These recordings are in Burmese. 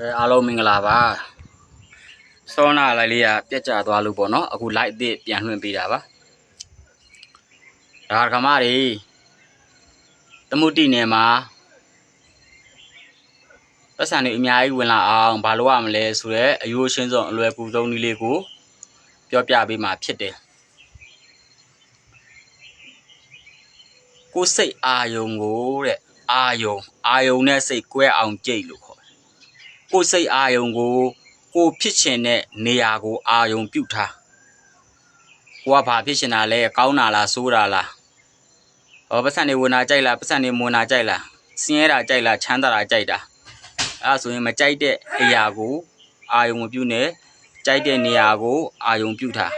အဲအားလုံးမင်္ဂလာပါစောနာလိုက်လေးကပြက်ကျသွားလို့ပေါ့နော်အခု light အသစ်ပြန်လွှင့်ပေးတာပါဒါကမတွေသမုတ်တိနယ်မှာပတ်စံတွေအများကြီးဝင်လာအောင်ဘာလို့ရမလဲဆိုတော့အယိုးရှင်းဆုံးအလွယ်ကူဆုံးနည်းလေးကိုပြောပြပေးမှာဖြစ်တယ်ကိုယ်စိတ်အာယုံကိုတဲ့အာယုံအာယုံနဲ့စိတ်ကွဲအောင်ကြိတ်လို့ခေါ်တယ် ကိုယ်စိတ်အာယုံကိုကိုယ်ဖြစ်ချင်တဲ့နေရာကိုအာယုံပြုတ်ထားကိုကဘာဖြစ်ချင်တာလဲကောင်းတာလားဆိုးတာလားဟောပတ်စံနေဝင်တာကြိုက်လားပတ်စံနေမဝင်တာကြိုက်လားစင်းရဲတာကြိုက်လားချမ်းသာတာကြိုက်တာအဲဒါဆိုရင်မကြိုက်တဲ့အရာကိုအာယုံမပြုတ်နဲ့ကြိုက်တဲ့နေရာကိုအာယုံပြုတ်ထား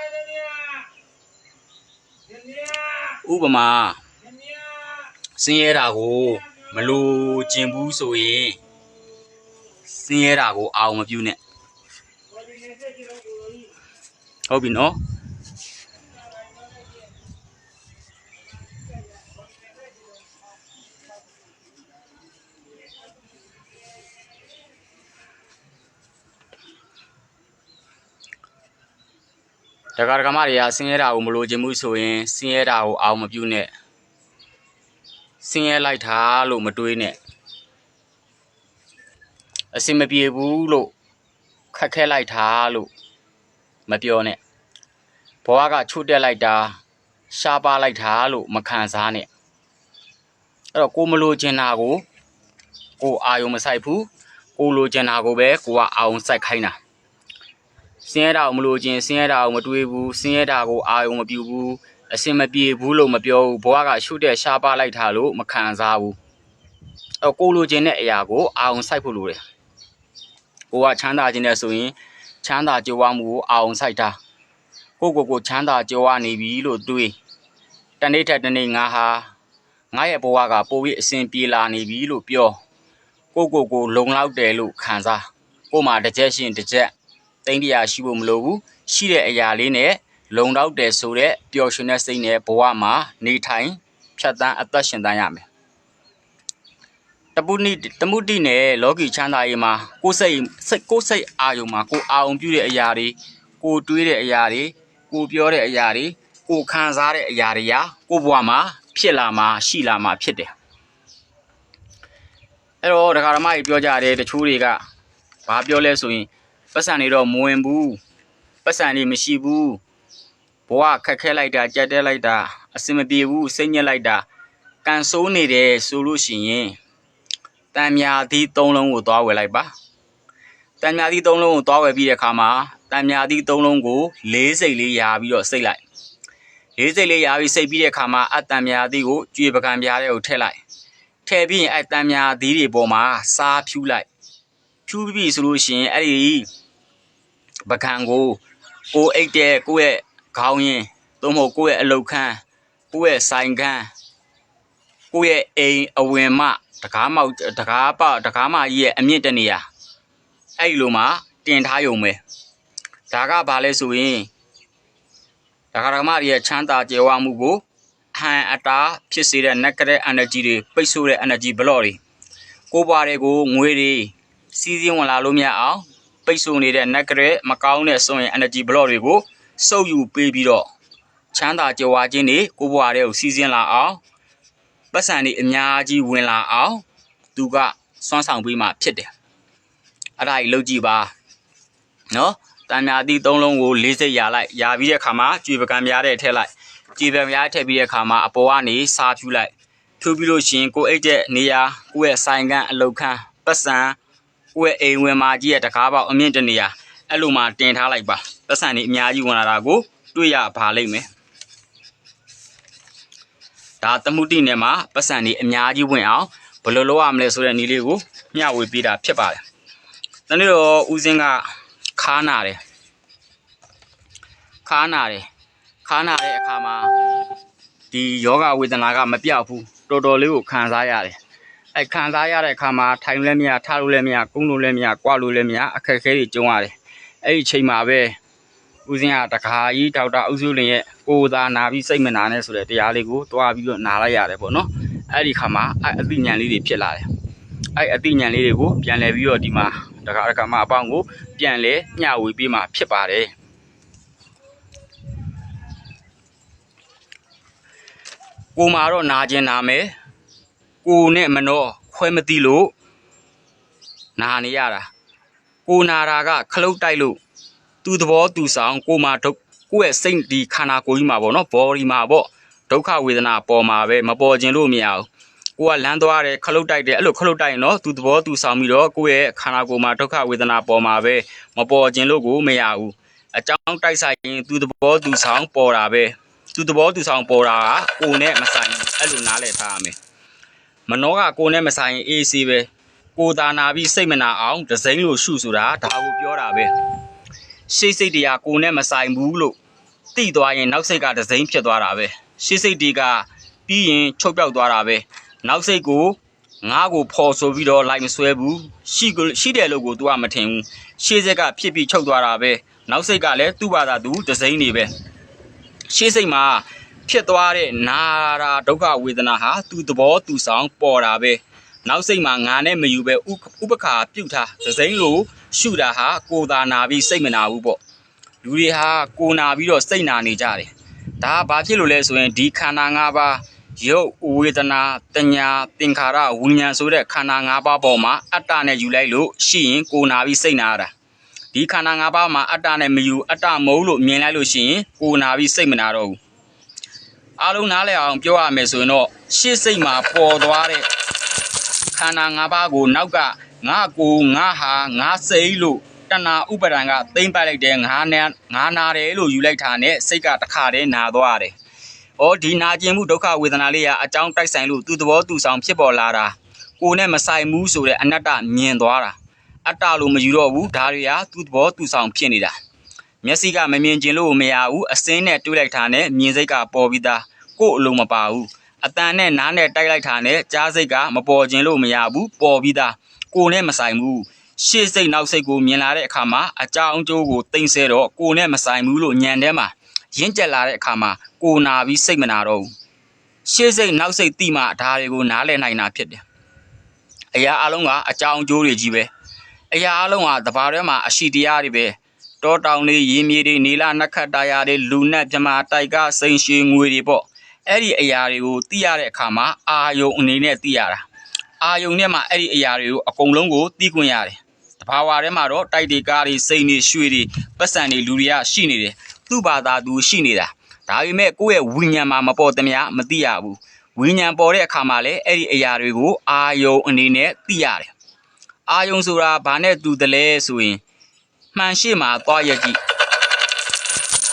ဥပမာစင်းရဲတာကိုမလို့ကျင်ဘူးဆိုရင်စ င်းရဲတာကိုအာအောင်မပြုနဲ့ဟုတ်ပြီနော်တက္ကရာကမတွေကစင်းရဲတာကိုမလိုချင်ဘူးဆိုရင်စင်းရဲတာကိုအာအောင်မပြုနဲ့စင်းရဲလိုက်တာလို့မတွေးနဲ့ အစင်မပြေဘူးလို့ခက်ခဲလိုက်တာလို့မပြောနဲ့ဘဝကချို့တက်လိုက်တာရှားပါလိုက်တာလို့မခံစားနဲ့အဲ့တော့ကိုမလိုချင်တာကိုကိုအာယုံမဆိုင်ဘူးကိုလိုချင်တာကိုပဲကိုကအာယုံစိုက်ခိုင်းတာစင်းရတာကိုမလိုချင်စင်းရတာကိုမတွေးဘူးစင်းရတာကိုအာယုံမပြူဘူးအစင်မပြေဘူးလို့မပြောဘူးဘဝကချို့တက်ရှားပါလိုက်တာလို့မခံစားဘူးအဲ့တော့ကိုလိုချင်တဲ့အရာကိုအာယုံစိုက်ဖို့လိုတယ် ကိုကချမ်းသာခြင်းနဲ့ဆိုရင်ချမ်းသာကြွယ်ဝမှုကိုအာအောင်စိုက်တာကိုကိုကိုချမ်းသာကြွယ်ဝနေပြီလို့တွေးတနေ့ထက်တနေ့ငါဟာငါရဲ့ဘဝကပိုပြီးအဆင်ပြေလာနေပြီလို့ပြောကိုကိုကိုလုံလောက်တယ်လို့ခံစားကိုမှတစ်ချက်ရှင်တစ်ချက်တိန်တရားရှိဖို့မလိုဘူးရှိတဲ့အရာလေးနဲ့လုံလောက်တယ်ဆိုတဲ့ပျော်ရွှင်တဲ့စိတ်နဲ့ဘဝမှာနေထိုင်ဖြတ်တန်းအသက်ရှင်တန်းရမယ်တ ပုနိတမှုတိနဲ့လောကီချမ်းသာရေးမှာကိုယ်စိတ်စိတ်ကိုယ်စိတ်အာယုံမှာကိုယ်အာယုံပြုတဲ့အရာတွေကိုယ်တွေးတဲ့အရာတွေကိုယ်ပြောတဲ့အရာတွေကိုယ်ခံစားတဲ့အရာတွေရာကိုယ်ဘဝမှာဖြစ်လာမှာရှိလာမှာဖြစ်တယ်အဲ့တော့ဒကာဓမ္မကြီးပြောကြတယ်တချို့တွေကဘာပြောလဲဆိုရင်ပတ်စံတွေတော့မဝင်ဘူးပတ်စံတွေမရှိဘူးဘဝခက်ခဲလိုက်တာကြက်တဲလိုက်တာအစင်မပြေဘူးစိတ်ညစ်လိုက်တာကန်ဆိုးနေတယ်ဆိုလို့ရှိရင် တန်မြာသီး၃လုံးကိုသွားဝယ်လိုက်ပါတန်မြာသီး၃လုံးကိုသွားဝယ်ပြီးတဲ့အခါမှာတန်မြာသီး၃လုံးကိုလေးစိတ်လေးယာပြီးတော့စိတ်လိုက်လေးစိတ်လေးယာပြီးစိတ်ပြီးတဲ့အခါမှာအတန်မြာသီးကိုကြွေပကံပြားတဲ့ကိုထည့်လိုက်ထည့်ပြီးရင်အဲတန်မြာသီးတွေပေါ်မှာစားဖြူးလိုက်ဖြူးပြီးဆိုလို့ရှိရင်အဲ့ဒီပကံကိုကိုအိတ်တဲ့ကိုယ့်ရဲ့ခေါင်းရင်းသို့မဟုတ်ကိုယ့်ရဲ့အလုတ်ခန်းကိုယ့်ရဲ့ဆိုင်ခန်း ကိုယ့်ရဲ့အိမ်အဝင်မတကားမောက်တကားပတကားမကြီးရဲ့အမြင့်တနေရအဲ့ဒီလိုမှတင်ထားရုံပဲဒါကဘာလဲဆိုရင်ဒါကရမတွေရဲ့ချမ်းသာကြွယ်ဝမှုကိုဟန်အတာဖြစ်စေတဲ့ negative energy တွေပိတ်ဆို့တဲ့ energy block တွေကိုယ်ပွားတွေကိုငွေတွေစီးစင်းဝင်လာလို့မရအောင်ပိတ်ဆို့နေတဲ့ negative မကောင်းတဲ့စွန့်ရင် energy block တွေကိုစုပ်ယူပေးပြီးတော့ချမ်းသာကြွယ်ဝခြင်းတွေကိုယ်ပွားတွေကိုစီးစင်းလာအောင် ပတ်စံတွေအများကြီးဝင်လာအောင်သူကစွမ်းဆောင်ပေးမှဖြစ်တယ်အဲ့ဒါကြီးလုပ်ကြည့်ပါနော်တန်မြာတိ၃လုံးကို၄စိတ်ရလိုက်ရပြီးတဲ့ခါမှာကြွေပကံများတဲ့ထည့်လိုက်ကြွေပကံများထည့်ပြီးတဲ့ခါမှာအပေါ်ကနေစားဖြူလိုက်ဖြူပြီးလို့ရှရင်ကိုအိတ်တဲ့နေရာကိုယ့်ရဲ့ဆိုင်ကန်းအလုတ်ခန်းပတ်စံကိုယ့်ရဲ့အိမ်ဝင်မာကြီးရဲ့တကားပေါက်အမြင့်တနေရာအဲ့လိုမှတင်ထားလိုက်ပါပတ်စံတွေအများကြီးဝင်လာတာကိုတွေ့ရပါလိမ့်မယ် ဒါတမှုတိနယ်မှာပတ်စံတွေအများကြီးဝင်အောင်ဘယ်လိုလုပ်ရမလဲဆိုတဲ့နည်းလေးကိုမျှဝေပေးတာဖြစ်ပါတယ်။တနေ့တော့ဦးစင်းကခါနာတယ်ခါနာတယ်ခါနာတဲ့အခါမှာဒီယောဂဝေဒနာကမပြောက်ဘူးတော်တော်လေးကိုခံစားရတယ်။အဲခံစားရတဲ့အခါမှာထိုင်လို့လည်းမရထားလို့လည်းမရကုန်းလို့လည်းမရကြွလို့လည်းမရအခက်အခဲတွေကြုံရတယ်။အဲ့ဒီအချိန်မှာပဲ ဦးစင်းကတခါကြီးဒေါက်တာဦးစုလင်ရဲ့ကိုယ်သာနာပြီးစိတ်မနာနဲ့ဆိုတဲ့တရားလေးကိုတွားပြီးတော့နားလိုက်ရတယ်ပေါ့နော်အဲ့ဒီခါမှာအဲ့အသိဉာဏ်လေးတွေဖြစ်လာတယ်အဲ့အသိဉာဏ်လေးတွေကိုပြန်လည်ပြီးတော့ဒီမှာတက္ကရာကမအပေါင်းကိုပြန်လဲမျှဝေပေးမှာဖြစ်ပါတယ်ကိုမာတော့နာကျင်နာမယ်ကိုနဲ့မနှောခွဲမသိလို့နာနေရတာကိုနာတာကခလုတ်တိုက်လို့ သူသဘောသူဆောင်ကိုမာဒုက္ကိုယ့်ရဲ့စိတ်ဒီခန္ဓာကိုယ်ကြီးမှာပေါ့နော်ဘော်ဒီမှာပေါ့ဒုက္ခဝေဒနာပေါ်မှာပဲမပေါ်ခြင်းလို့မရဘူးကိုကလမ်းသွားတယ်ခလုတ်တိုက်တယ်အဲ့လိုခလုတ်တိုက်ရင်တော့သူသဘောသူဆောင်ပြီးတော့ကိုယ့်ရဲ့ခန္ဓာကိုယ်မှာဒုက္ခဝေဒနာပေါ်မှာပဲမပေါ်ခြင်းလို့ကိုမရဘူးအကြောင်းတိုက်ဆိုင်ရင်သူသဘောသူဆောင်ပေါ်တာပဲသူသဘောသူဆောင်ပေါ်တာကကိုယ်နဲ့မဆိုင်ဘူးအဲ့လိုနားလည်ထားရမယ်မနှောကကိုယ်နဲ့မဆိုင်ရင်အေးဆေးပဲကိုယ်သာနာပြီးစိတ်မနာအောင်ဒဇိမ့်လို့ရှုဆိုတာဒါကိုပြောတာပဲ ရှေ့စိတ်တရားကိုယ်နဲ့မဆိုင်ဘူးလို့သိသွားရင်နောက်စိတ်ကဒဇိမ့်ဖြစ်သွားတာပဲရှေ့စိတ်တွေကပြီးရင်ချုပ်ပြောက်သွားတာပဲနောက်စိတ်ကိုငါ့ကိုဖော်ဆိုပြီးတော့လိုက်မဆွဲဘူးရှိကိုရှိတယ်လို့ကို तू ကမထင်ဘူးရှေ့စိတ်ကဖြစ်ပြီးချုပ်သွားတာပဲနောက်စိတ်ကလည်းသူ့ဘာသာသူဒစိမ့်နေပဲရှေ့စိတ်မှာဖြစ်သွားတဲ့နာရာဒုက္ခဝေဒနာဟာသူ့သဘောသူဆောင်ပေါ်တာပဲ နောက်စိတ်မှာငါနဲ့မယူပဲဥဥပခါပြုတ်ထားဒစိမ့်လို့ရှုတာဟာကိုယ်သာနာပြီးစိတ်မနာဘူးပေါ့လူတွေဟာကိုယ်နာပြီးတော့စိတ်နာနေကြတယ်ဒါကဘာဖြစ်လို့လဲဆိုရင်ဒီခန္ဓာ၅ပါးရုပ်ဝေဒနာတညာသင်္ခါရဝိညာဉ်ဆိုတဲ့ခန္ဓာ၅ပါးပေါ်မှာအတ္တနဲ့ယူလိုက်လို့ရှိရင်ကိုယ်နာပြီးစိတ်နာရတာဒီခန္ဓာ၅ပါးမှာအတ္တနဲ့မယူအတ္တမဟုတ်လို့မြင်လိုက်လို့ရှိရင်ကိုယ်နာပြီးစိတ်မနာတော့ဘူးအားလုံးနားလည်အောင်ပြောရမယ်ဆိုရင်တော့ရှေ့စိတ်မှာပေါ်သွားတဲ့ ခန္ဓာ၅ပါးကိုနောက်ကငါကိုယ်ငါဟာငါစိတ်လို့တဏှာဥပါဒံကသိမ့်ပိုက်လိုက်တယ်ငါနာငါနာတယ်လို့ယူလိုက်တာနဲ့စိတ်ကတခါတည်းနာသွားရတယ်။အော်ဒီနာကျင်မှုဒုက္ခဝေဒနာလေးကအကြောင်းတိုက်ဆိုင်လို့သူ့သဘောသူဆောင်ဖြစ်ပေါ်လာတာကိုယ်နဲ့မဆိုင်ဘူးဆိုတဲ့အနတ္တမြင်သွားတာအတ္တလို့မယူတော့ဘူးဒါတွေကသူ့သဘောသူဆောင်ဖြစ်နေတာမျက်စိကမမြင်ကျင်လို့မရဘူးအစင်းနဲ့တွေးလိုက်တာနဲ့မြင်စိတ်ကပေါ်ပြီးသားကိုယ်အလုံးမပါဘူး အတန်နဲ့နားနဲ့တိုက်လိုက်တာနဲ့ကြားစိတ်ကမပေါ်ကျင်လို့မရဘူးပေါ်ပြီးသားကိုယ်နဲ့မဆိုင်ဘူးရှေ့စိတ်နောက်စိတ်ကိုမြင်လာတဲ့အခါမှာအကြောင်းအကျိုးကိုသိမ့်ဆဲတော့ကိုယ်နဲ့မဆိုင်ဘူးလို့ညံထဲမှာရင့်ကျက်လာတဲ့အခါမှာကိုနာပြီးစိတ်မနာတော့ဘူးရှေ့စိတ်နောက်စိတ်တိမှဒါတွေကိုနားလည်နိုင်တာဖြစ်တယ်အရာအလုံးကအကြောင်းအကျိုးတွေကြီးပဲအရာအလုံးကတဘာထဲမှာအရှိတရားတွေပဲတောတောင်တွေရေမြေတွေနေလာနက္ခတ္တရာတွေလူနဲ့ပြမတိုက်ကစိန်ရှည်ငွေတွေပေါ့ အဲ့ဒီအရာတွေကိုသိရတဲ့အခါမှာအာယုံအနေနဲ့သိရတာအာယုံနဲ့မှအဲ့ဒီအရာတွေကိုအကုန်လုံးကိုသိခွင့်ရတယ်တဘာဝထဲမှာတော့တိုက်တွေကားတွေစိန်တွေရွှေတွေပတ်စံတွေလူတွေကရှိနေတယ်သူ့ဘာသာသူရှိနေတာဒါပေမဲ့ကိုယ့်ရဲ့ဝိညာဉ်မှာမပေါ်သမျှမသိရဘူးဝိညာဉ်ပေါ်တဲ့အခါမှာလည်းအဲ့ဒီအရာတွေကိုအာယုံအနေနဲ့သိရတယ်အာယုံဆိုတာဘာနဲ့တူတယ်လဲဆိုရင်မှန်ရှိမှာသွားရကြည့်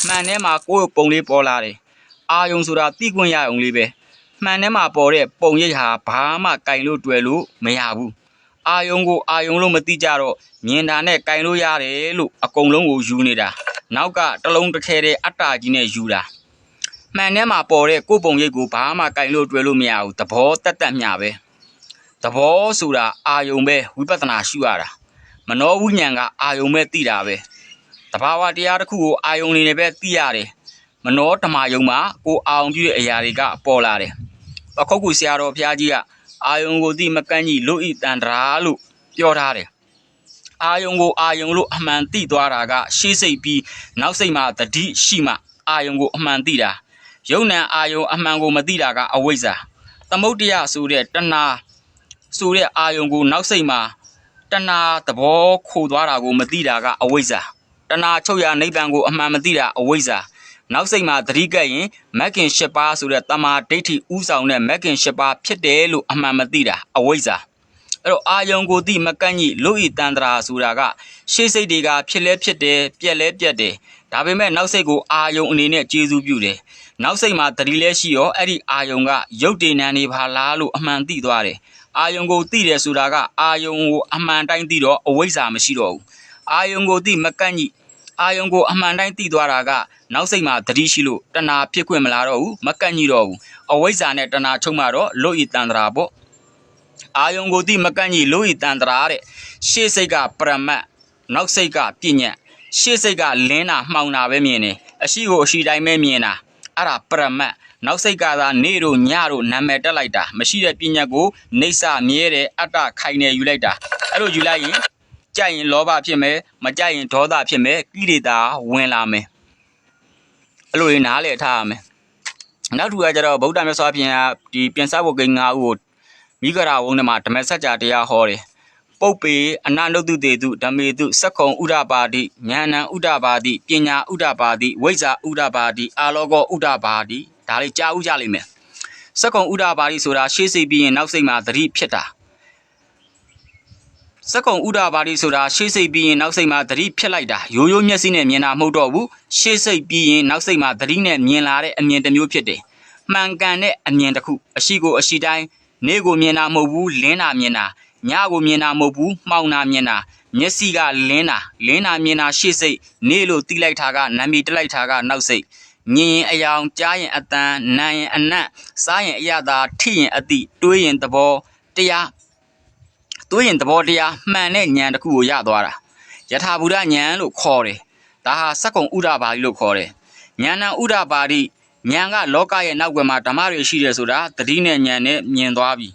မှန်ထဲမှာကိုယ့်ရဲ့ပုံလေးပေါ်လာတယ် အာယုံဆိုတာသိခွင့်ရအောင်လေးပဲမှန်ထဲမှာပေါ်တဲ့ပုံရိပ်ဟာဘာမှကင်လို့တွေ့လို့မရဘူးအာယုံကိုအာယုံလို့မသိကြတော့မြင်တာနဲ့ကင်လို့ရတယ်လို့အကုန်လုံးကိုယူနေတာနောက်ကတလုံးတစ်ခဲတဲ့အတ္တကြီးနဲ့ယူတာမှန်ထဲမှာပေါ်တဲ့ကိုယ်ပုံရိပ်ကိုဘာမှကင်လို့တွေ့လို့မရဘူးသဘောတက်တက်မျှပဲသဘောဆိုတာအာယုံပဲဝိပဿနာရှုရတာမနောဝိညာဉ်ကအာယုံပဲသိတာပဲတဘာဝတရားတစ်ခုကိုအာယုံနေနဲ့ပဲသိရတယ် မနောဓမ္မယုံမှာကိုအာယုံပြုတဲ့အရာတွေကပေါ်လာတယ်ပခုတ်ကူဆရာတော်ဘုရားကြီးကအာယုံကိုသိမကန့်ကြီးလို့ဤတန်တရာလို့ပြောထားတယ်အာယုံကိုအာယုံလို့အမှန်သိသွားတာကရှေးစိတ်ပြီးနောက်စိတ်မှာတတိရှိမှအာယုံကိုအမှန်သိတာယုံ nant အာယုံအမှန်ကိုမသိတာကအဝိဇ္ဇာသမုဒ္ဒယဆိုတဲ့တဏှာဆိုတဲ့အာယုံကိုနောက်စိတ်မှာတဏှာသဘောခိုသွားတာကိုမသိတာကအဝိဇ္ဇာတဏှာချုပ်ရနိဗ္ဗာန်ကိုအမှန်မသိတာအဝိဇ္ဇာ နောက်စိတ်မှာသတိကပ်ရင်မက္ကင်၈ပါးဆိုတဲ့တမာဒိဋ္ဌိဥဆောင်တဲ့မက္ကင်၈ပါးဖြစ်တယ်လို့အမှန်မသိတာအဝိဇ္ဇာအဲ့တော့အာယုံကိုတိမကန့်ကြီးလူဤတန်တရာဆိုတာကရှေးစိတ်တွေကဖြစ်လဲဖြစ်တယ်ပြက်လဲပြက်တယ်ဒါပေမဲ့နောက်စိတ်ကိုအာယုံအနေနဲ့ကျေစုပြုတယ်နောက်စိတ်မှာတတိလဲရှိရောအဲ့ဒီအာယုံကရုပ်တည်နံနေပါလားလို့အမှန်သိသွားတယ်အာယုံကိုသိတယ်ဆိုတာကအာယုံကိုအမှန်တိုင်းသိတော့အဝိဇ္ဇာမရှိတော့ဘူးအာယုံကိုသိမကန့်ကြီး အာယုံကိုအမှန်တိုင်းသိသွားတာကနောက်စိတ်မှာတတိရှိလို့တဏှာဖြစ်ခွင့်မလာတော့ဘူးမကန့်ကြီးတော့ဘူးအဝိဇ္ဇာနဲ့တဏှာချုပ်မှတော့လူဤတန်တရာပေါ့အာယုံကိုတိမကန့်ကြီးလို့ဤတန်တရာတဲ့ရှေ့စိတ်ကပရမတ်နောက်စိတ်ကပြညတ်ရှေ့စိတ်ကလင်းတာမှောင်တာပဲမြင်တယ်အရှိကိုအရှိတိုင်းပဲမြင်တာအဲ့ဒါပရမတ်နောက်စိတ်ကသာနေတို့ညတို့နာမည်တက်လိုက်တာမရှိတဲ့ပညာကိုနေဆမြဲတယ်အတ္တခိုင်နေယူလိုက်တာအဲ့လိုယူလိုက်ရင် ကြိုက်ရင်လောဘဖြစ်မယ်မကြိုက်ရင်ဒေါသဖြစ်မယ်ကိလေသာဝင်လာမယ်အဲ့လိုရင်နားလေထားရမယ်နောက်တစ်ခုကကျတော့ဗုဒ္ဓမြတ်စွာဘုရားဒီပြင်စဖို့ကိန်း၅ဦးကိုမိဂရာဝုန်းထဲမှာဓမ္မစကြာတရားဟောတယ်ပုပ်ပေအနန္တုတေတုဓမေတုစက္ကုံဥဒ္ဒပါတိဉာဏံဥဒ္ဒပါတိပညာဥဒ္ဒပါတိဝိဇ္ဇာဥဒ္ဒပါတိအာလောကောဥဒ္ဒပါတိဒါလေးကြားဥကြလိမ့်မယ်စက္ကုံဥဒ္ဒပါတိဆိုတာရှေးစိတ်ပြီးရင်နောက်စိတ်မှာသတိဖြစ်တာ စက္ကုံဥဒ္ဒပါတိဆိုတာရှေးစိတ်ပြီးရင်နောက်စိတ်မှာသတိဖြစ်လိုက်တာရိုးရိုးမျက်စိနဲ့မြင်တာမဟုတ်တော့ဘူးရှေးစိတ်ပြီးရင်နောက်စိတ်မှာသတိနဲ့မြင်လာတဲ့အမြင်တစ်မျိုးဖြစ်တယ်မှန်ကန်တဲ့အမြင်တစ်ခုအရှိကိုအရှိတိုင်းနေကိုမြင်တာမဟုတ်ဘူးလင်းတာမြင်တာညကိုမြင်တာမဟုတ်ဘူးမှောင်တာမြင်တာမျက်စိကလင်းတာလင်းတာမြင်တာရှေ့စိတ်နေလို့တိလိုက်တာကနာမည်တက်လိုက်တာကနောက်စိတ်မြင်ရင်အယောင်ကြားရင်အတန်နားရင်အနံ့စားရင်အရသာထိရင်အတိတွေးရင်သဘောတရား တွေးရင်သဘောတရားမှန်တဲ့ဉာဏ်တစ်ခုကိုရသွားတာယထာဘူဒဉာဏ်လို့ခေါ်တယ်ဒါဟာစက္ကုံဥဒ္ဒပါဠိလို့ခေါ်တယ်ဉာဏံဥဒ္ဒပါဠိဉာဏ်ကလောကရဲ့နောက်ွယ်မှာဓမ္မတွေရှိတယ်ဆိုတာသတိနဲ့ဉာဏ်နဲ့မြင်သွားပြီ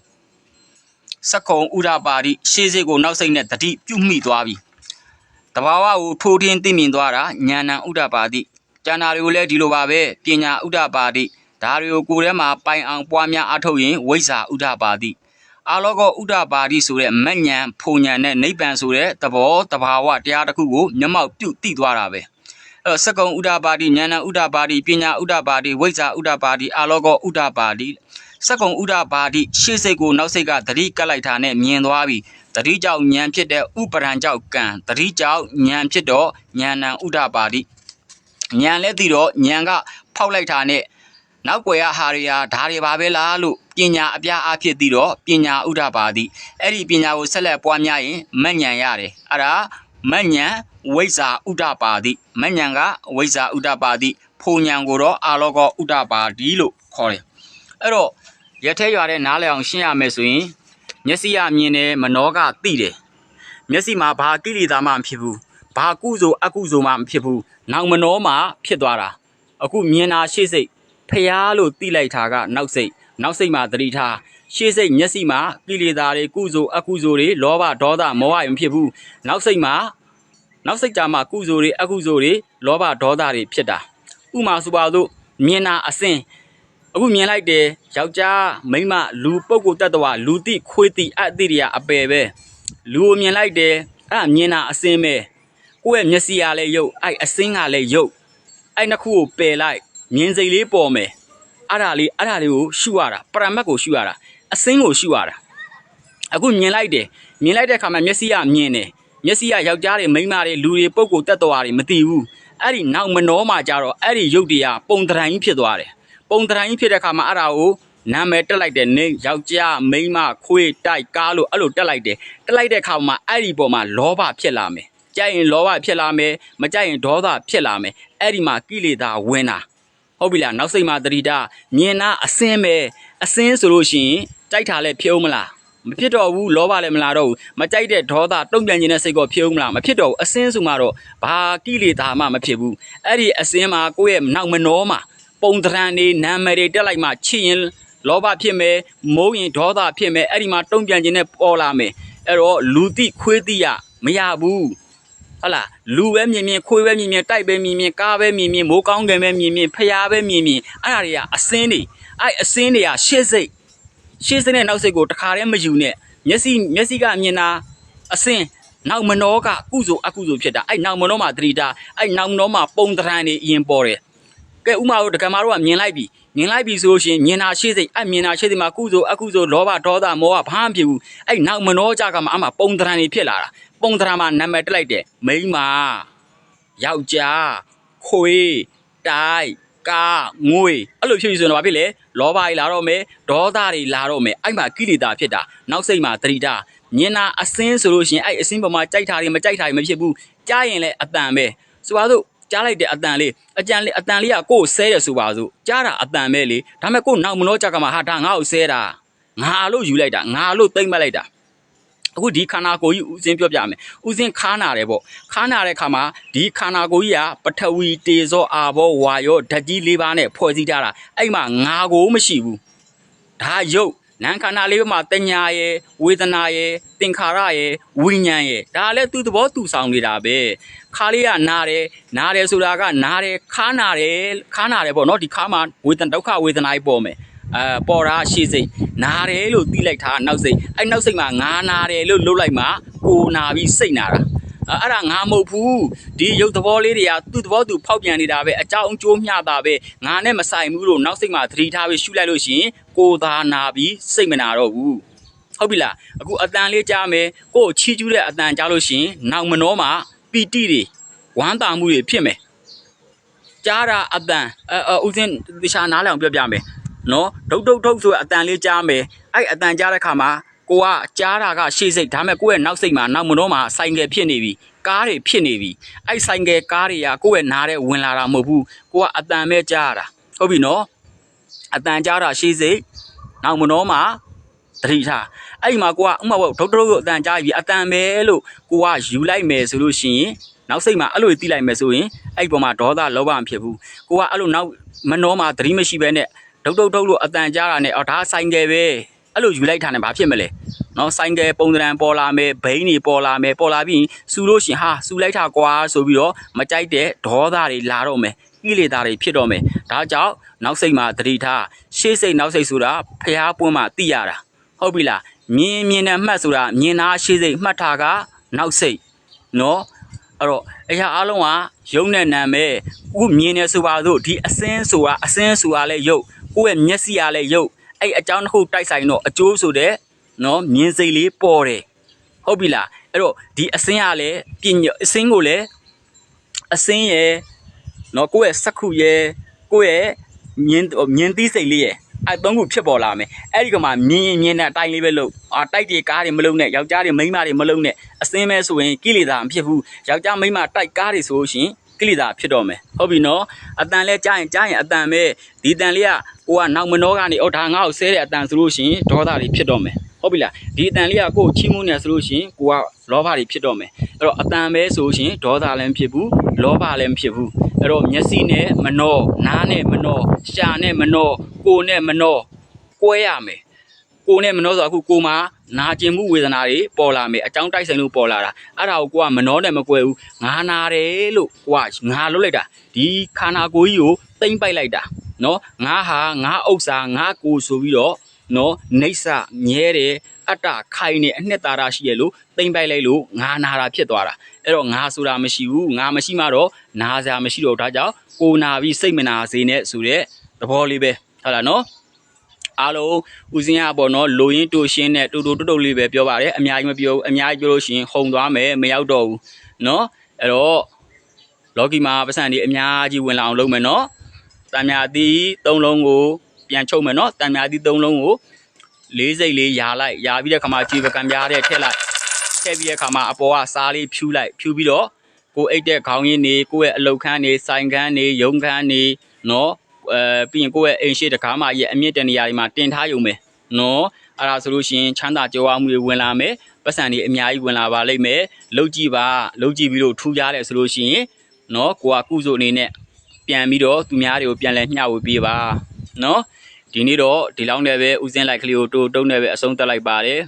စက္ကုံဥဒ္ဒပါတိရှေးစိတ်ကိုနောက်စိတ်နဲ့တတိပြုမိသွားပြီတဘာဝကိုထိုးထင်းသိမြင်သွားတာဉာဏံဥဒ္ဒပါတိကျန်တာတွေကိုလည်းဒီလိုပါပဲပညာဥဒ္ဒပါတိဒါတွေကိုကိုယ်ထဲမှာပိုင်အောင်ပွားများအထုတ်ရင်ဝိဇ္ဇာဥဒ္ဒပါတိ အာလောကဥဒ္ဒပါတိဆိုတဲ့မဉ္ဉဏ်ဖုန်ဉဏ်နဲ့နိဗ္ဗာန်ဆိုတဲ့သဘောတဘာဝတရားတစ်ခုကိုမျက်မှောက်ပြုသိသွားတာပဲအဲ့တော့စက္ကုံဥဒ္ဒပါတိဉာဏဥဒ္ဒပါတိပညာဥဒ္ဒပါတိဝိဇ္ဇာဥဒ္ဒပါတိအာလောကဥဒ္ဒပါတိစက္ကုံဥဒ္ဒပါတိရှေ့စိတ်ကိုနောက်စိတ်ကသတိကပ်လိုက်တာနဲ့မြင်သွားပြီသတိကြောင့်ဉာဏ်ဖြစ်တဲ့ဥပရံကြောင့်ကံသတိကြောင့်ဉာဏ်ဖြစ်တော့ဉာဏံဥဒ္ဒပါတိဉာဏ်လည်းသိတော့ဉာဏ်ကဖောက်လိုက်တာနဲ့နောက်ွယ်ရဟာတွေဟာဒါတွေပါပဲလားလို့ ပညာအပြားအဖြစ်သိတော့ပညာဥဒ္ဒပါတိအဲ့ဒီပညာကိုဆက်လက်ပွားများရင်မဉဏ်ရတယ်အဲ့ဒါမဉဏ်ဝိဇ္ဇာဥဒ္ဒပါတိမဉဏ်ကဝိဇ္ဇာဥဒ္ဒပါတိဖုန်ဉဏ်ကိုတော့အာလောကဥဒ္ဒပါတိလို့ခေါ်တယ်အဲ့တော့ရက်ထဲရွာတဲ့နားလည်အောင်ရှင်းရမယ်ဆိုရင်မျက်စိကမြင်တယ်မနှောကသိတယ်မျက်စိမှာဘာကိလေသာမှမဖြစ်ဘူးဘာကုသိုလ်အကုသိုလ်မှမဖြစ်ဘူးနောက်မနှောမှဖြစ်သွားတာအခုမြင်တာရှေ့စိတ်ဖျားလို့သိလိုက်တာကနောက်စိတ် နောက်စိတ်မှာသတိထားရှေ့စိတ်မျက်စိမှာကိလေသာတွေကုသိုလ်အကုသိုလ်တွေလောဘဒေါသမောဟတွေမဖြစ်ဘူးနောက်စိတ်မှာနောက်စိတ်ကြမှာကုသိုလ်တွေအကုသိုလ်တွေလောဘဒေါသတွေဖြစ်တာဥမာဆိုပါစို့မြင်တာအစင်အခုမြင်လိုက်တယ်ယောက်ျားမိန်းမလူပုဂ္ဂိုလ်တ attva လူတိခွေးတိအတိတွေကအပယ်ပဲလူကိုမြင်လိုက်တယ်အဲ့ဒါမြင်တာအစင်းပဲကိုယ့်ရဲ့မျက်စိကလည်းရုပ်အဲ့အစင်းကလည်းရုပ်အဲ့နှစ်ခုကိုပယ်လိုက်မြင်စိတ်လေးပေါ်မယ် အဲ့ဒါလေးအဲ့ဒါလေးကိုရှုရတာပရမတ်ကိုရှုရတာအစင်းကိုရှုရတာအခုမြင်လိုက်တယ်မြင်လိုက်တဲ့အခါမှာမျက်စိကမြင်တယ်မျက်စိကယောက်ျားတွေမိန်းမတွေလူတွေပုဂ္ဂိုလ်တ attva တွေမသိဘူးအဲ့ဒီနောက်မနှောမှကြတော့အဲ့ဒီရုပ်တွေကပုံတရံကြီးဖြစ်သွားတယ်ပုံတရံကြီးဖြစ်တဲ့အခါမှာအဲ့ဒါကိုနာမည်တက်လိုက်တယ်နေယောက်ျားမိန်းမခွေးတိုက်ကားလို့အဲ့လိုတက်လိုက်တယ်တက်လိုက်တဲ့အခါမှာအဲ့ဒီပေါ်မှာလောဘဖြစ်လာမယ်ကြိုက်ရင်လောဘဖြစ်လာမယ်မကြိုက်ရင်ဒေါသဖြစ်လာမယ်အဲ့ဒီမှာကိလေသာဝင်တာ ဟုတ်ပြီလားနောက်စိတ်မှာတတိတာမြင်တာအစင်းပဲအစင်းဆိုလို့ရှိရင်ကြိုက်တာလည်းဖြစ်ဦးမလားမဖြစ်တော့ဘူးလောဘလည်းမလာတော့ဘူးမကြိုက်တဲ့ဒေါသတုံ့ပြန်ခြင်းတဲ့စိတ်ကောဖြစ်ဦးမလားမဖြစ်တော့ဘူးအစင်းဆိုမှတော့ဘာကိလေသာမှမဖြစ်ဘူးအဲ့ဒီအစင်းမှာကိုယ့်ရဲ့နောက်မနှောမှာပုံသဏ္ဍာန်တွေနာမည်တွေတက်လိုက်မှချစ်ရင်လောဘဖြစ်မယ်မိုးရင်ဒေါသဖြစ်မယ်အဲ့ဒီမှာတုံ့ပြန်ခြင်းနဲ့ပေါ်လာမယ်အဲ့တော့လူတိခွေးတိရမရဘူး ဟုတ်လားလူပဲမြင်မြင်ခွေးပဲမြင်မြင်တိုက်ပဲမြင်မြင်ကားပဲမြင်မြင်မိုးကောင်းကင်ပဲမြင်မြင်ဖျားပဲမြင်မြင်အဲ့ဒါတွေကအစင်းတွေအဲ့အစင်းတွေကရှေ့စိတ်ရှေ့စိတ်နဲ့နောက်စိတ်ကိုတခါတည်းမယူနဲ့မျက်စိမျက်စိကမြင်တာအစင်းနောက်မနှောကကုစုအကုစုဖြစ်တာအဲ့နောက်မနှောမှာသတိတာအဲ့နောက်မနှောမှာပုံသဏ္ဍာန်တွေအရင်ပေါ်တယ်ကဲဥမာတို့ဒကမာတို့ကမြင်လိုက်ပြီမြင်လိုက်ပြီဆိုလို့ရှိရင်မြင်တာရှိစိတ်အဲ့မြင်တာရှိစိတ်မှာကုသိုလ်အကုသိုလ်လောဘဒေါသမောဟဘာမှမဖြစ်ဘူးအဲ့နောက်မနှောကြကမှအမှပုံတရံတွေဖြစ်လာတာ ပုံတရံမှာနာမည်တက်လိုက်တယ်မိန်းမယောက်ျားခွေးတိုက်ကားငွေအဲ့လိုဖြစ်ပြီဆိုရင်တော့ဘာဖြစ်လဲလောဘတွေလာတော့မယ်ဒေါသတွေလာတော့မယ်အဲ့မှာကိလေသာဖြစ်တာနောက်စိတ်မှာတတိတာမြင်တာအစင်းဆိုလို့ရှိရင်အဲ့အစင်းပေါ်မှာကြိုက်တာတွေမကြိုက်တာတွေမဖြစ်ဘူးကြားရင်လည်းအတန်ပဲဆိုပါစို့ကြားလိုက်တဲ့အတန်လေးအကြံလေးအတန်လေးကကိုယ်ဆဲတယ်ဆိုပါစို့ကြားတာအတန်ပဲလေဒါပေမဲ့ကိုယ်နောက်မနှောကြကမှာဟာဒါငါ့ကိုဆဲတာငါလို့ယူလိုက်တာငါလို့တိမ့်မလိုက်တာ အခုဒီခန္ဓာကိုယ်ကြီးဥစဉ်ပြောပြမယ်ဥစဉ်ခါနာတယ်ပေါ့ခါနာတဲ့ခါမှာဒီခန္ဓာကိုယ်ကြီးကပထဝီတေဇောအာဘောဝါယောဓာတ်ကြီး၄ပါးနဲ့ဖွဲ့စည်းထားတာအဲ့မှာငါကိုမရှိဘူးဒါရုပ်နာမ်ခန္ဓာလေးပါးမှာတညာရယ်ဝေဒနာရယ်သင်္ခါရရယ်ဝိညာဉ်ရယ်ဒါလည်းသူ့သဘောသူဆောင်နေတာပဲခါလေးကနားတယ်နားတယ်ဆိုတာကနားတယ်ခါနာတယ်ခါနာတယ်ပေါ့နော်ဒီခါမှာဝေဒနာဒုက္ခဝေဒနာကြီးပေါ်မယ် အဲပေါ်တာရှေ့စိတ်နားတယ်လို့သိလိုက်တာနောက်စိတ်အဲ့နောက်စိတ်မှာငါနာတယ်လို့လှုပ်လိုက်မှကိုနာပြီးစိတ်နာတာအဲ့အဲ့ဒါငါမဟုတ်ဘူးဒီရုပ်သဘောလေးတွေကသူ့သဘောသူဖောက်ပြန်နေတာပဲအကြောင်းအကျိုးမျှတာပဲငါနဲ့မဆိုင်ဘူးလို့နောက်စိတ်မှာသတိထားပြီးရှုလိုက်လို့ရှိရင်ကိုသာနာပြီးစိတ်မနာတော့ဘူးဟုတ်ပြီလားအခုအတန်လေးကြားမယ်ကိုယ်ချီးကျူးတဲ့အတန်ကြားလို့ရှိရင်နောက်မနှောမှာပီတိတွေဝမ်းသာမှုတွေဖြစ်မယ်ကြားတာအတန်အဲအဲဦးစင်းတခြားနားလည်အောင်ပြောပြမယ် နော်ဒုတ်ဒုတ်ဒုတ်ဆိုတဲ့အတန်လေးကြားမယ်အဲ့အတန်ကြားတဲ့ခါမှာကိုကကြားတာကရှေ့စိတ်ဒါပေမဲ့ကိုယ့်ရဲ့နောက်စိတ်မှာနောက်မနှောမှာဆိုင်ကယ်ဖြစ်နေပြီကားတွေဖြစ်နေပြီအဲ့ဆိုင်ကယ်ကားတွေကကိုယ့်ရဲ့နားတဲ့ဝင်လာတာမဟုတ်ဘူးကိုကအတန်ပဲကြားရတာဟုတ်ပြီနော်အတန်ကြားတာရှေ့စိတ်နောက်မနှောမှာတတိထားအဲ့ဒီမှာကိုကဥမ္မာဘုတ်ဒုတ်ဒုတ်ဆိုအတန်ကြားပြီအတန်ပဲလို့ကိုကယူလိုက်မယ်ဆိုလို့ရှိရင်နောက်စိတ်မှာအဲ့လိုတီးလိုက်မယ်ဆိုရင်အဲ့ဒီပေါ်မှာဒေါသလောဘမဖြစ်ဘူးကိုကအဲ့လိုနောက်မနှောမှာသတိမရှိဘဲနဲ့ ဒုတ်ဒုတ်ဒုတ်လို့အတန်ကြားတာနဲ့အော်ဒါဆိုင်ကယ်ပဲအဲ့လိုယူလိုက်တာနဲ့ဘာဖြစ်မလဲနော်ဆိုင်ကယ်ပုံသဏ္ဍာန်ပေါ်လာမယ်ဘိန်းတွေပေါ်လာမယ်ပေါ်လာပြီးစူလို့ရှရင်ဟာစူလိုက်တာကွာဆိုပြီးတော့မကြိုက်တဲ့ဒေါသတွေလာတော့မယ်ကိလေသာတွေဖြစ်တော့မယ်ဒါကြောင့်နောက်စိတ်မှာသတိထားရှေ့စိတ်နောက်စိတ်ဆိုတာဖျားပွင့်မှသိရတာဟုတ်ပြီလားမြင်မြင်နဲ့မှတ်ဆိုတာမြင်တာရှေ့စိတ်မှတ်တာကနောက်စိတ်နော်အဲ့တော့အရာအလုံးကယုံနဲ့နာမယ်ကိုမြင်နေဆိုပါစို့ဒီအစင်းဆိုတာအစင်းဆိုတာလည်းယုတ် ကိုယ့်ရဲ့မျက်စိကလည်းယုတ်အဲ့အကြောင်းတစ်ခုတိုက်ဆိုင်တော့အကျိုးဆိုတဲ့နော်မြင်စိတ်လေးပေါ်တယ်ဟုတ်ပြီလားအဲ့တော့ဒီအစင်းကလည်းပညာအစင်းကိုလည်းအစင်းရဲ့နော်ကိုယ့်ရဲ့စက္ခုရဲ့ကိုယ့်ရဲ့မြင်မြင်သိစိတ်လေးရဲ့အဲ့သုံးခုဖြစ်ပေါ်လာမယ်အဲ့ဒီကမှမြင်ရင်မြင်တဲ့အတိုင်းလေးပဲလို့အာတိုက်တွေကားတွေမလုံးနဲ့ယောက်ျားတွေမိန်းမတွေမလုံးနဲ့အစင်းပဲဆိုရင်ကိလေသာမဖြစ်ဘူးယောက်ျားမိန်းမတိုက်ကားတွေဆိုလို့ရှိရင် ကိလေသာဖြစ်တော့မယ်ဟုတ်ပြီနော်အတန်လဲကြားရင်ကြားရင်အတန်ပဲဒီတန်လေးကကိုကနောက်မနှောကနေအော်ဒါငါ့ကိုဆဲတဲ့အတန်ဆိုလို့ရှိရင်ဒေါသတွေဖြစ်တော့မယ်ဟုတ်ပြီလားဒီအတန်လေးကကိုကိုချီးမွမ်းနေဆိုလို့ရှိရင်ကိုကလောဘတွေဖြစ်တော့မယ်အဲ့တော့အတန်ပဲဆိုလို့ရှိရင်ဒေါသလည်းမဖြစ်ဘူးလောဘလည်းမဖြစ်ဘူးအဲ့တော့မျက်စိနဲ့မနှောနားနဲ့မနှောရှာနဲ့မနှောကိုယ်နဲ့မနှောကွဲရမယ် ကိုယ်နဲ့မနှောဆိုတော့အခုကိုယ်မှာနာကျင်မှုဝေဒနာတွေပေါ်လာမယ်အကြောင်းတိုက်ဆိုင်လို့ပေါ်လာတာအဲ့ဒါကိုကိုကမနှောနဲ့မကွဲဘူးငါနာတယ်လို့ကိုကငါလွတ်လိုက်တာဒီခန္ဓာကိုယ်ကြီးကိုတိမ့်ပိုက်လိုက်တာနော်ငါဟာငါဥစ္စာငါကိုယ်ဆိုပြီးတော့နော်နှိမ့်ဆမြဲတယ်အတ္တခိုင်နေအနှစ်သာရရှိရလို့တိမ့်ပိုက်လိုက်လို့ငါနာတာဖြစ်သွားတာအဲ့တော့ငါဆိုတာမရှိဘူးငါမရှိမှတော့နာစရာမရှိတော့ဒါကြောင့်ကိုနာပြီးစိတ်မနာစေနဲ့ဆိုတဲ့သဘောလေးပဲဟုတ်လားနော် အားလုံးဦးစင်းရပေါ့နော်လိုရင်းတူရှင်းနဲ့တူတူတုတ်တုတ်လေးပဲပြောပါတယ်အများကြီးမပြောဘူးအများကြီးပြောလို့ရှိရင်ဟုံသွားမယ်မရောက်တော့ဘူးနော်အဲ့တော့လော်ကီမှာပတ်စံဒီအများကြီးဝင်လာအောင်လုပ်မယ်နော်တံမြာတိ၃လုံးကိုပြန်ချုပ်မယ်နော်တံမြာတိ၃လုံးကိုလေးစိတ်လေးယာလိုက်ယာပြီးတဲ့ခါမှာကြည်ပကံပြားတဲ့ထည့်လိုက်ထည့်ပြီးတဲ့ခါမှာအပေါ်ကစားလေးဖြူလိုက်ဖြူပြီးတော့ကိုအိတ်တဲ့ခေါင်းရင်းနေကိုယ့်ရဲ့အလုတ်ခန်းနေဆိုင်ခန်းနေရုံခန်းနေနော် အဲပြီးရင်ကိုယ့်ရဲ့အိမ်ရှိတကားမရဲ့အမြင့်တနေရာတွေမှာတင်ထားရုံပဲနော်အဲ့ဒါဆိုလို့ရှိရင်ချမ်းသာကြွားမှုတွေဝင်လာမယ်ပတ်စံတွေအများကြီးဝင်လာပါလိမ့်မယ်လုတ်ကြည့်ပါလုတ်ကြည့်ပြီးတော့ထူးကြတယ်ဆိုလို့ရှိရင်နော်ကိုကကုစုအနေနဲ့ပြန်ပြီးတော့သူများတွေကိုပြန်လဲမျှဝေပေးပါနော်ဒီနေ့တော့ဒီလောက်နဲ့ပဲဥစဉ်လိုက်ကလေးကိုတိုးတုံးနဲ့ပဲအဆုံးသတ်လိုက်ပါတယ်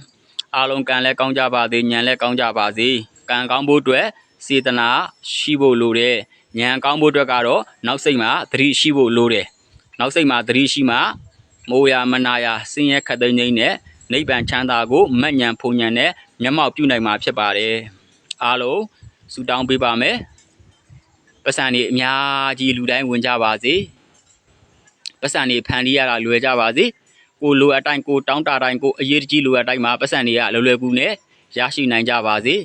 အားလုံးကံလဲကောင်းကြပါစေညံလဲကောင်းကြပါစေကံကောင်းဖို့အတွက်စေတနာရှိဖို့လိုတယ် ညံကောင်းဖို့အတွက်ကတော့နောက်စိတ်မှာသတိရှိဖို့လိုတယ်နောက်စိတ်မှာသတိရှိမှမိုးရမနာရဆင်းရဲခတ်သိမ်းခြင်းနဲ့နိဗ္ဗာန်ချမ်းသာကိုမက်ညံဖုန်ညံနဲ့မျက်မှောက်ပြုနိုင်မှာဖြစ်ပါတယ်အားလုံးဆုတောင်းပေးပါမယ်ပတ်စံနေအများကြီးလူတိုင်းဝင်ကြပါစေပတ်စံနေဖန်တီးရတာလွယ်ကြပါစေကိုလိုအပ်တိုင်းကိုတောင်းတတိုင်းကိုအရေးတကြီးလိုအပ်တိုင်းမှာပတ်စံတွေကလွယ်လွယ်ကူနဲ့ရရှိနိုင်ကြပါစေ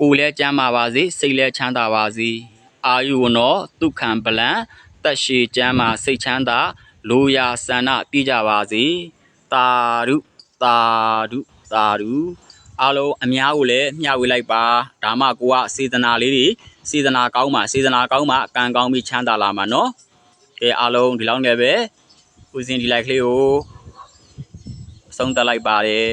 ကိုလည်းကျမ်းပါပါစေစိတ်လည်းချမ်းသာပါစေ အာယုဝနောဒုက္ခံပလံတက်ရှိကျမ်းမာစိတ်ချမ်းသာလိုရာဆန္ဒပြည့်ကြပါစေတာဓုတာဓုတာဓုအားလုံးအများကိုလည်းမျှဝေလိုက်ပါဒါမှကိုကစေတနာလေးတွေစေတနာကောင်းမှစေတနာကောင်းမှကံကောင်းပြီးချမ်းသာလာမှာနော်ကဲအားလုံးဒီလောက်နဲ့ပဲဦးစင်ဒီလိုက်ကလေးကိုအဆုံးသတ်လိုက်ပါတယ်